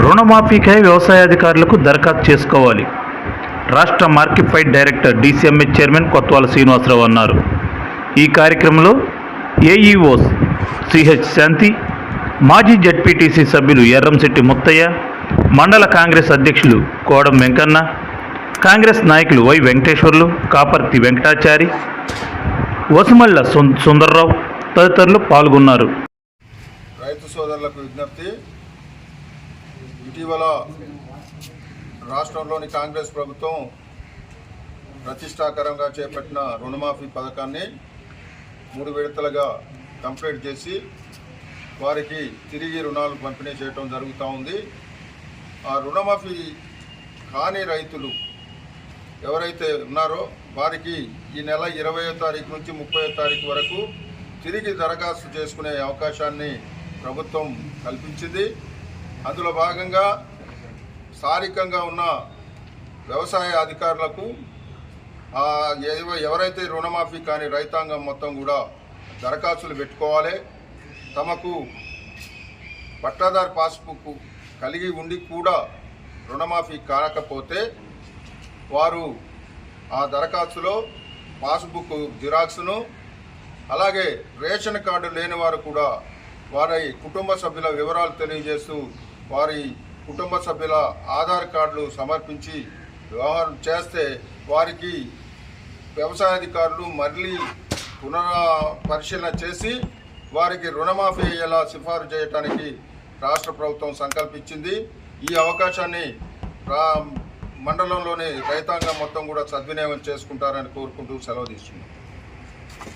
రుణమాఫీకై వ్యవసాయ అధికారులకు దరఖాస్తు చేసుకోవాలి. రాష్ట్ర market director DCMS chairman Kotwala Srinivasarao అన్నారు. ఈ కార్యక్రమంలో ఏఈఓస్ సిహెచ్ శాంతి మాజీ జడ్పీటీసీ సభ్యులు ఎర్రంశెట్టి ముత్తయ్య మండల కాంగ్రెస్ అధ్యక్షులు కోడం వెంకన్న కాంగ్రెస్ నాయకులు వై వెంకటేశ్వర్లు కాపర్తి వెంకటాచారి వసుమల్ల సుందర్రావు తదితరులు పాల్గొన్నారు. రైతు సోదరులకు విజ్ఞప్తి ఇటీవల రాష్ట్రంలోని కాంగ్రెస్ ప్రభుత్వం ప్రతిష్టాకరంగా చేపట్టిన రుణమాఫీ పథకాన్ని మూడు విడతలుగా కంప్లీట్ చేసి వారికి తిరిగి రుణాలు పంపిణీ చేయడం జరుగుతూ ఉంది. ఆ రుణమాఫీ కాని రైతులు ఎవరైతే ఉన్నారో వారికి ఈ నెల ఇరవయో తారీఖు నుంచి ముప్పై తారీఖు వరకు తిరిగి దరఖాస్తు చేసుకునే అవకాశాన్ని ప్రభుత్వం కల్పించింది. అందులో భాగంగా స్థానికంగా ఉన్న వ్యవసాయ అధికారులకు ఎవరైతే రుణమాఫీ కానీ రైతాంగం మొత్తం కూడా దరఖాస్తులు పెట్టుకోవాలి. తమకు పట్టాదారు పాస్బుక్ కలిగి ఉండి కూడా రుణమాఫీ కాకపోతే వారు ఆ దరఖాస్తులో పాస్బుక్ జిరాక్స్ను అలాగే రేషన్ కార్డు లేని వారు కూడా వారి కుటుంబ సభ్యుల వివరాలు తెలియజేస్తూ వారి కుటుంబ సభ్యుల ఆధార్ కార్డులు సమర్పించి వ్యవహారం చేస్తే వారికి వ్యవసాయ అధికారులు మళ్ళీ పునః పరిశీలన చేసి వారికి రుణమాఫీ అయ్యేలా సిఫారు చేయడానికి రాష్ట్ర ప్రభుత్వం సంకల్పించింది. ఈ అవకాశాన్ని రా మండలంలోని రైతాంగం మొత్తం కూడా సద్వినియోగం చేసుకుంటారని కోరుకుంటూ సెలవు తీసుకున్నాం.